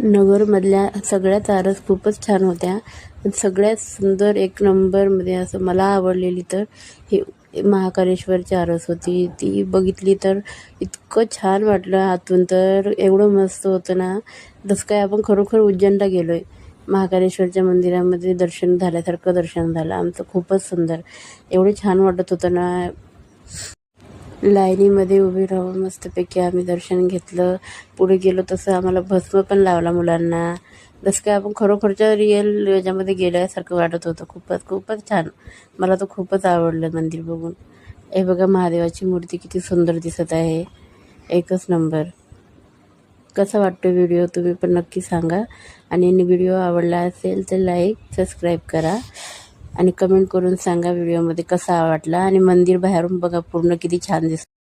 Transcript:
नगरमधल्या सगळ्याच आरस खूपच छान होत्या. सगळ्यात सुंदर एक नंबरमध्ये असं मला आवडलेली तर ही महाकालेश्वरची आरस होती. ती बघितली तर इतकं छान वाटलं आतून. तर एवढं मस्त होतं ना. जसं काय आपण खरोखर उज्जैनला गेलो आहे महाकालेश्वरच्या मंदिरामध्ये दर्शन झाल्यासारखं दर्शन झालं. आमचं खूपच सुंदर. एवढं छान वाटत होतं ना. लाईनीमध्ये उभी राहून मस्तपैकी आम्ही दर्शन घेतलं. पुढे गेलो तसं आम्हाला भस्म पण लावला मुलांना. जसं काय आपण खरोखरच्या रिअल याच्यामध्ये गेल्यासारखं वाटत होतं. खूपच खूपच छान. मला तर खूपच आवडलं मंदिर बघून. हे बघा महादेवाची मूर्ती किती सुंदर दिसत आहे. एकच नंबर. कसा वाटतो व्हिडिओ तुम्ही पण नक्की सांगा. आणि व्हिडिओ आवडला असेल तर लाईक सबस्क्राईब करा. आणि कमेंट करून सांगा व्हिडिओमध्ये कसा वाटला. आणि मंदिर बाहेरून बघा पूर्ण किती छान दिसतं.